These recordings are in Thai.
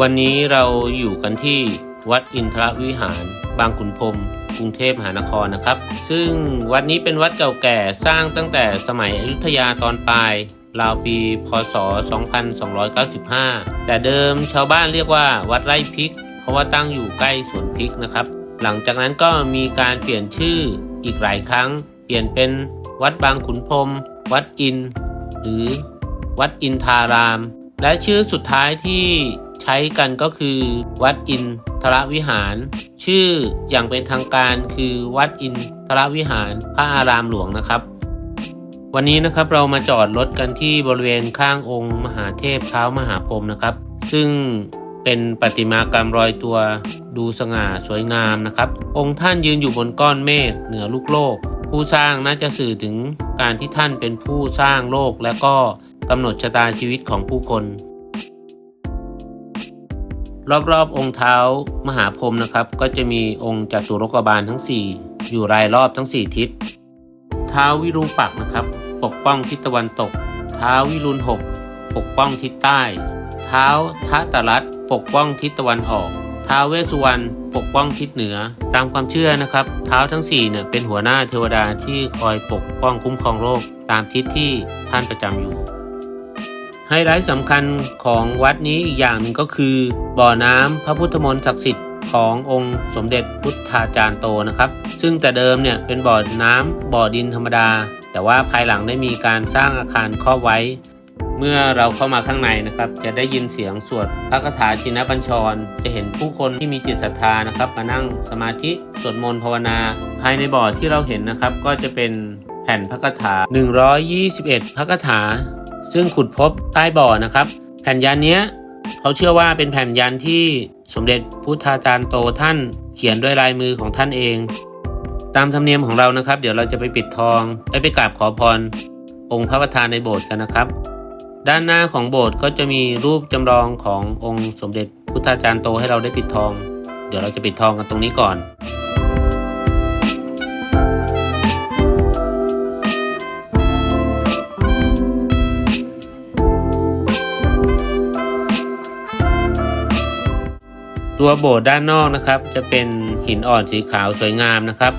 วันนี้เราอยู่กันที่วัดอินทรวิหาร บางขุนพรมกรุงเทพมหานครนะครับ ซึ่งวัดนี้เป็นวัดเก่าแก่สร้างตั้งแต่สมัยอยุธยาตอนปลายราวปี พศ 2295 แต่เดิมชาวบ้านเรียกว่าวัดไร่พริก เพราะว่าตั้งอยู่ใกล้สวนพริกนะครับ หลังจากนั้นก็มีการเปลี่ยนชื่ออีกหลายครั้ง เปลี่ยนเป็นวัดบางขุนพรมวัดอิน หรือวัดอินทาราม และชื่อสุดท้ายที่ ใช้กันก็คือ วัดอินทรวิหาร ชื่ออย่างเป็นทางการคือวัดอินทรวิหารพระอารามหลวงนะครับ วันนี้นะครับเรามาจอดรถกันที่บริเวณข้างองค์มหาเทพเท้ามหาพรหมนะครับ ซึ่งเป็นประติมากรรมรอยตัวดูสง่าสวยงามนะครับ องค์ท่านยืนอยู่บนก้อนเมฆเหนือลูกโลก ผู้สร้างน่าจะสื่อถึงการที่ท่านเป็นผู้สร้างโลกและก็กำหนดชะตาชีวิตของผู้คน รอบๆองค์เท้ามหาพรหมนะครับ ก็จะมีองค์จัตุรกบาลทั้ง 4 อยู่รายรอบทั้ง 4 ทิศเท้าวิรูปักนะครับ ปกป้องทิศตะวันตกเท้าวิรุณหกปกป้องทิศใต้เท้าทัตรัตปกป้องทิศตะวันออกท้าวเวสุวรรณปกป้องทิศเหนือ ตามความเชื่อนะครับเท้าทั้ง4เนี่ยเป็นหัวหน้าเทวดาที่คอยปกป้องคุ้มครองโลกตามทิศที่ท่านประจำอยู่ ไฮไลท์สำคัญของวัดนี้อีกอย่างหนึ่งก็คือ บ่อน้ำพระพุทธมนต์ศักดิ์สิทธิ์ขององค์สมเด็จพุทธาจารย์โตนะครับ ซึ่งแต่เดิมเนี่ยเป็นบ่อน้ำบ่อดินธรรมดา แต่ว่าภายหลังได้มีการสร้างอาคารครอบไว้ เมื่อเราเข้ามาข้างในนะครับ จะได้ยินเสียงสวดพระคาถาชินบัญชร จะเห็นผู้คนที่มีจิตศรัทธานะครับ มานั่งสมาธิสวดมนต์ภาวนา ภายในบ่อที่เราเห็นนะครับ ก็จะเป็นแผ่นพระคาถา 121 พระคาถา ซึ่งขุดพบใต้บ่อนะครับ แผ่นยันเนี้ยเขาเชื่อว่าเป็นแผ่นยันที่สมเด็จพุทธาจารย์โตท่านเขียนด้วยลายมือของท่านเอง ตามธรรมเนียมของเรานะครับ เดี๋ยวเราจะไปปิดทองและไปกราบขอพร องค์พระประธานในโบสถ์กันนะครับ ด้านหน้าของโบสถ์ก็จะมีรูปจำลองขององค์สมเด็จพุทธาจารย์โตให้เราได้ปิดทอง เดี๋ยวเราจะปิดทองกันตรงนี้ก่อน ตัวโบสถ์ด้านนอกนะครับ จะเป็นหินอ่อนสีขาวสวยงามนะครับ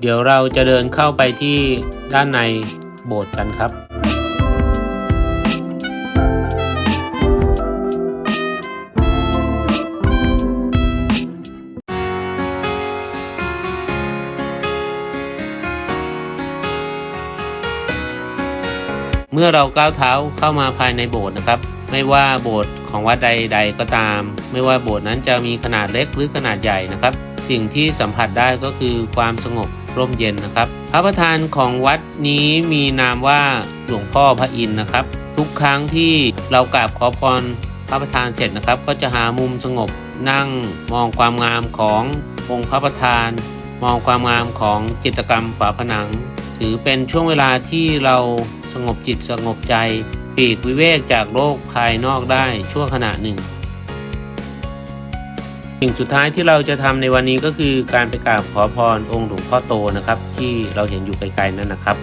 เดี๋ยวเราจะเดินเข้าไปที่ด้านในโบสถ์กันครับเมื่อเราก้าวเท้าเข้ามาภายในโบสถ์นะครับ ไม่ว่าโบสถ์ ของวัดใดๆก็ตาม ไม่ว่าโบสถ์นั้นจะมีขนาดเล็กหรือขนาดใหญ่นะครับ สิ่งที่สัมผัสได้ก็คือความสงบร่มเย็นนะครับ พระประธานของวัดนี้มีนามว่าหลวงพ่อพระอินทร์นะครับ ทุกครั้งที่เรากราบขอพรพระประธานเสร็จนะครับ ก็จะหามุมสงบนั่งมองความงามขององค์พระประธาน มองความงามของจิตรกรรมฝาผนัง ถือเป็นช่วงเวลาที่เราสงบจิตสงบใจ ปีกวิเวกจากโลกภายนอกได้ชั่วขณะหนึ่ง สิ่งสุดท้ายที่เราจะทำในวันนี้ก็คือการไปกราบขอพรองค์หลวงพ่อโตนะครับ ที่เราเห็นอยู่ไกลๆนั่นนะครับ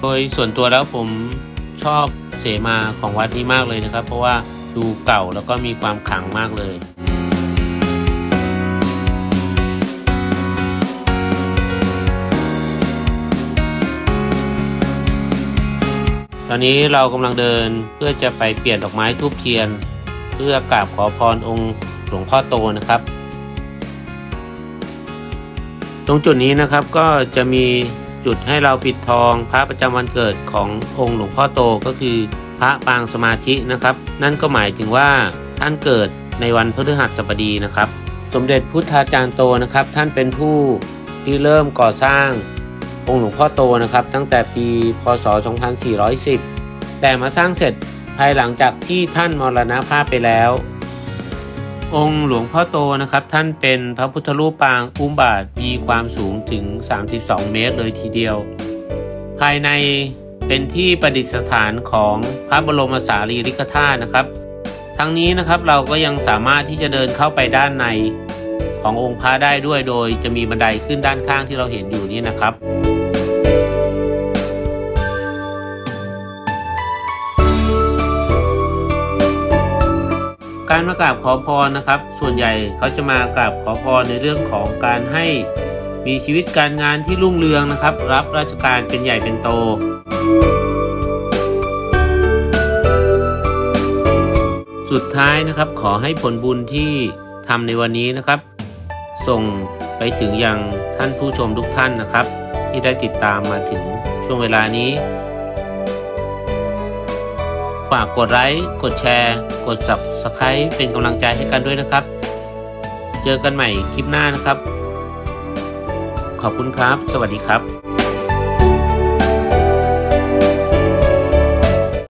โดยส่วนตัวแล้วผมชอบเสมาของวัดนี้มากเลยนะครับ เพราะว่าดูเก่าแล้วก็มีความขลังมากเลย อนนี้เรากำลังเดินเพื่อจะไปเปลี่ยนดอกไม้ทูบเทียน เพื่อกราบขอพรองค์หลวงพ่อโตนะครับ ตรงจุดนี้นะครับก็จะมีจุดให้เราปิดทองพระประจำวันเกิดขององค์หลวงพ่อโตก็คือพระปางสมาธินะครับ นั่นก็หมายถึงว่าท่านเกิดในวันพฤหัสบดีนะครับ สมเด็จพุทธาจารย์โตนะครับ ท่านเป็นผู้ที่เริ่มก่อสร้าง องค์หลวงพ่อโตนะครับ ตั้งแต่ปีพศ 2410 แต่มาสร้างเสร็จภายหลังจากที่ท่านมรณภาพไปแล้ว องค์หลวงพ่อโตนะครับ ท่านเป็นพระพุทธรูปปางอุ้มบาทมีความสูงถึง 32 เมตรเลยทีเดียว ภายในเป็นที่ประดิษฐานของพระบรมสารีริกธาตุนะครับ ทั้งนี้นะครับเราก็ยังสามารถที่จะเดินเข้าไปด้านในขององค์พระได้ด้วยโดยจะมีบันไดขึ้นด้านข้างที่เราเห็นอยู่นี้นะครับ การมากราบขอพรนะครับ ส่วนใหญ่เขาจะมากราบขอพรในเรื่องของการให้มีชีวิตการงานที่รุ่งเรืองนะครับ รับราชการเป็นใหญ่เป็นโต สุดท้ายนะครับขอให้ผลบุญที่ทำในวันนี้นะครับ ส่งไปถึงยังท่านผู้ชมทุกท่านนะครับ ที่ได้ติดตามมาถึงช่วงเวลานี้ ฝากกดไลค์กดแชร์ กด Subscribe เป็นกำลังใจให้กันด้วยนะครับ เจอกันใหม่คลิปหน้านะครับ ขอบคุณครับ สวัสดีครับ